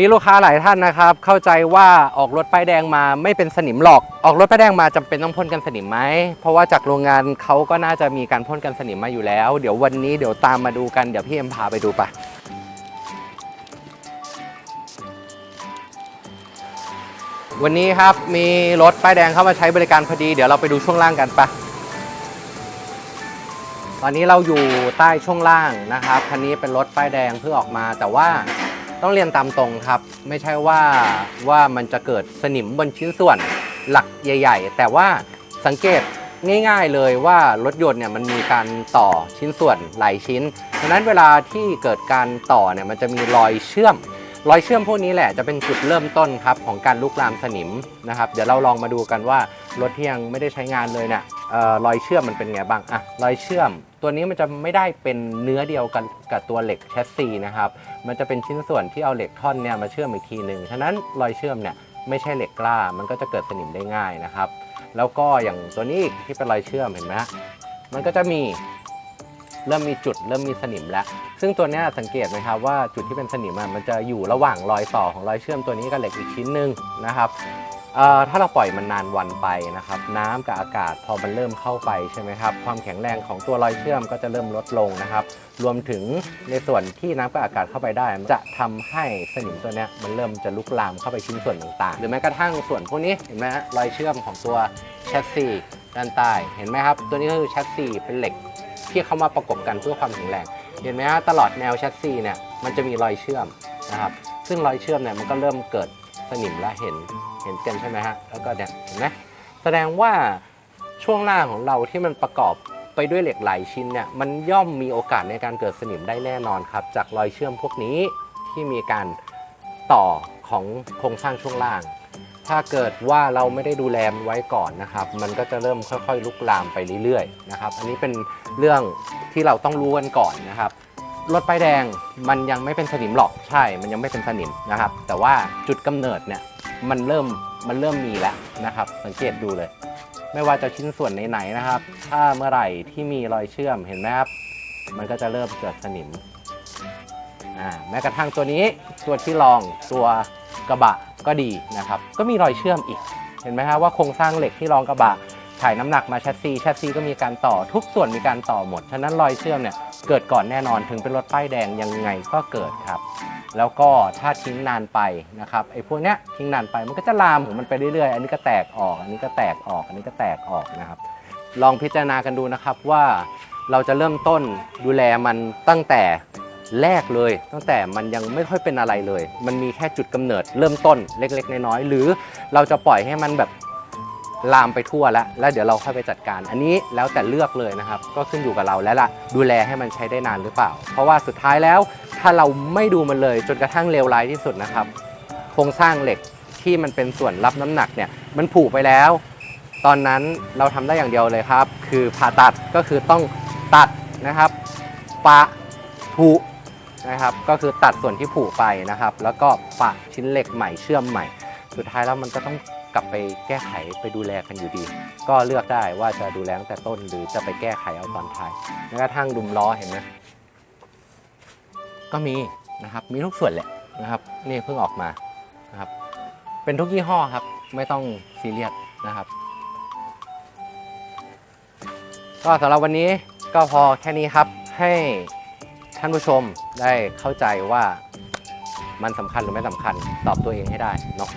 มีลูกค้าหลายท่านนะครับ เข้าใจว่าออกรถป้ายแดงมาไม่เป็นสนิมหรอก ออกรถป้ายแดงมาจำเป็นต้องพ่นกันสนิมไหม เพราะว่าจากโรงงานเขาก็น่าจะมีการพ่นกันสนิมมาอยู่แล้ว เดี๋ยววันนี้เดี๋ยวตามมาดูกัน เดี๋ยวพี่เอ็มพาไปดูปะวันนี้ครับมีรถป้ายแดงเข้ามาใช้บริการพอดี เดี๋ยวเราไปดูช่วงล่างกันปะตอนนี้เราอยู่ใต้ช่วงล่างนะครับ คันนี้เป็นรถป้ายแดงเพิ่งออกมาแต่ว่า ต้องเรียนตามตรงครับ ไม่ใช่ว่าว่ามันจะเกิดสนิมบนชิ้นส่วนหลักใหญ่ ๆ แต่ว่าสังเกตง่าย ๆเลยว่ารถยนต์เนี่ยมันมีการต่อชิ้นส่วนหลายชิ้นดังนั้นเวลาที่เกิดการต่อเนี่ยมันจะมีรอยเชื่อม รอยเชื่อมพวกนี้แหละจะเป็นจุดเริ่มต้นครับของการลุกลามสนิมนะครับ เดี๋ยวเราลองมาดูกันว่ารถที่ยังไม่ได้ใช้งานเลยเนี่ย รอยเชื่อมมันเป็นไงบ้างอะรอยเชื่อม ตัวนี้มันจะไม่ได้เป็นเนื้อเดียวกันกับตัวเหล็กแชสซีนะครับ มันจะเป็นชิ้นส่วนที่เอาเหล็กท่อนเนี่ยมาเชื่อมอีกทีหนึ่งฉะนั้นรอยเชื่อมเนี่ยไม่ใช่เหล็กกล้า มันก็จะเกิดสนิมได้ง่ายนะครับ แล้วก็อย่างตัวนี้อีกที่เป็นรอยเชื่อมเห็นไหมมันก็จะมีเริ่มมีจุดเริ่มมีสนิมแล้ว ซึ่งตัวนี้สังเกตไหมครับว่าจุดที่เป็นสนิมอะมันจะอยู่ระหว่างรอยต่อของรอยเชื่อมตัวนี้กับเหล็กอีกชิ้นหนึ่งนะครับ ถ้าเราปล่อยมันนานวันไปนะครับ น้ำกับอากาศพอมันเริ่มเข้าไปใช่ไหมครับ ความแข็งแรงของตัวรอยเชื่อมก็จะเริ่มลดลงนะครับ รวมถึงในส่วนที่น้ำกับอากาศเข้าไปได้ จะทำให้สนิมตัวนี้มันเริ่มจะลุกลามเข้าไปชิ้นส่วนต่างๆ หรือแม้กระทั่งส่วนพวกนี้เห็นไหมฮะรอยเชื่อมของตัวแชสซีด้านใต้เห็นไหมครับ ตัวนี้ก็คือแชสซีเป็นเหล็กที่เข้ามาประกบกันเพื่อความแข็งแรง เห็นไหมฮะตลอดแนวแชสซีเนี่ยมันจะมีรอยเชื่อมนะครับ ซึ่งรอยเชื่อมเนี่ยมันก็เริ่มเกิด สนิมและเห็นเห็นกันใช่ไหมฮะแล้วก็เนี่ยเห็นไหมแสดงว่าช่วงล่างของเราที่มันประกอบไปด้วยเหล็กหลายชิ้นเนี่ยมันย่อมมีโอกาสในการเกิดสนิมได้แน่นอนครับ จากรอยเชื่อมพวกนี้ที่มีการต่อของโครงสร้างช่วงล่าง ถ้าเกิดว่าเราไม่ได้ดูแลมันไว้ก่อนนะครับ มันก็จะเริ่มค่อยๆ ลุกลามไปเรื่อยๆนะครับ อันนี้เป็นเรื่องที่เราต้องรู้กันก่อนนะครับ รถป้ายแดงมันยังไม่เป็นสนิมหรอกใช่ มันยังไม่เป็นสนิมนะครับ แต่ว่าจุดกำเนิดเนี่ยมันเริ่มมันเริ่มมีแล้วนะครับ สังเกตดูเลย ไม่ว่าจะชิ้นส่วนไหนๆนะครับ ถ้าเมื่อไหร่ที่มีรอยเชื่อมเห็นไหมครับ มันก็จะเริ่มเกิดสนิมอ่าแม้กระทั่งตัวนี้ตัวที่รองตัวกระบะก็ดีนะครับ ก็มีรอยเชื่อมอีก เห็นไหมฮะว่าโครงสร้างเหล็กที่รองกระบะถ่ายน้ำหนักมาแชสซีแชสซีก็มีการต่อทุกส่วนมีการต่อหมด ฉะนั้นรอยเชื่อมเนี่ย เกิดก่อนแน่นอนถึงเป็นรถป้ายแดงยังไงก็เกิดครับ แล้วก็ถ้าทิ้งนานไปนะครับไอ้พวกเนี้ยทิ้งนานไปมันก็จะลามของมันไปเรื่อยๆ อันนี้ก็แตกออก อันนี้ก็แตกออก อันนี้ก็แตกออกนะครับ ลองพิจารณากันดูนะครับว่าเราจะเริ่มต้นดูแลมันตั้งแต่แรกเลย ตั้งแต่มันยังไม่ค่อยเป็นอะไรเลย มันมีแค่จุดกำเนิดเริ่มต้นเล็ก ๆ น้อยๆหรือเราจะปล่อยให้มันแบบ ลามไปทั่วแล้ว แล้วเดี๋ยวเราค่อยไปจัดการ อันนี้แล้วแต่เลือกเลยนะครับ ก็ขึ้นอยู่กับเราแล้วล่ะ ดูแลให้มันใช้ได้นานหรือเปล่า เพราะว่าสุดท้ายแล้ว ถ้าเราไม่ดูมันเลยจนกระทั่งเลวร้ายที่สุดนะครับ โครงสร้างเหล็กที่มันเป็นส่วนรับน้ำหนักเนี่ย มันผุไปแล้ว ตอนนั้นเราทำได้อย่างเดียวเลยครับ คือผ่าตัดก็คือต้องตัดนะครับ ปะผุนะครับ ก็คือตัดส่วนที่ผุไปนะครับ แล้วก็ปะชิ้นเหล็กใหม่เชื่อมใหม่ สุดท้ายแล้วมันก็ต้องกลับไปแก้ไขไปดูแลกันอยู่ดี ก็เลือกได้ว่าจะดูแลตั้งแต่ต้นหรือจะไปแก้ไขเอาตอนท้ายแม้กระทั่งดุมล้อเห็นไหมก็มีนะครับมีทุกส่วนแหละนะครับ นี่เพิ่งออกมานะครับ เป็นทุกยี่ห้อครับ ไม่ต้องซีเรียสนะครับ ก็สำหรับวันนี้ก็พอแค่นี้ครับให้ท่านผู้ชมได้เข้าใจว่ามันสำคัญหรือไม่สำคัญตอบตัวเองให้ได้เนาะ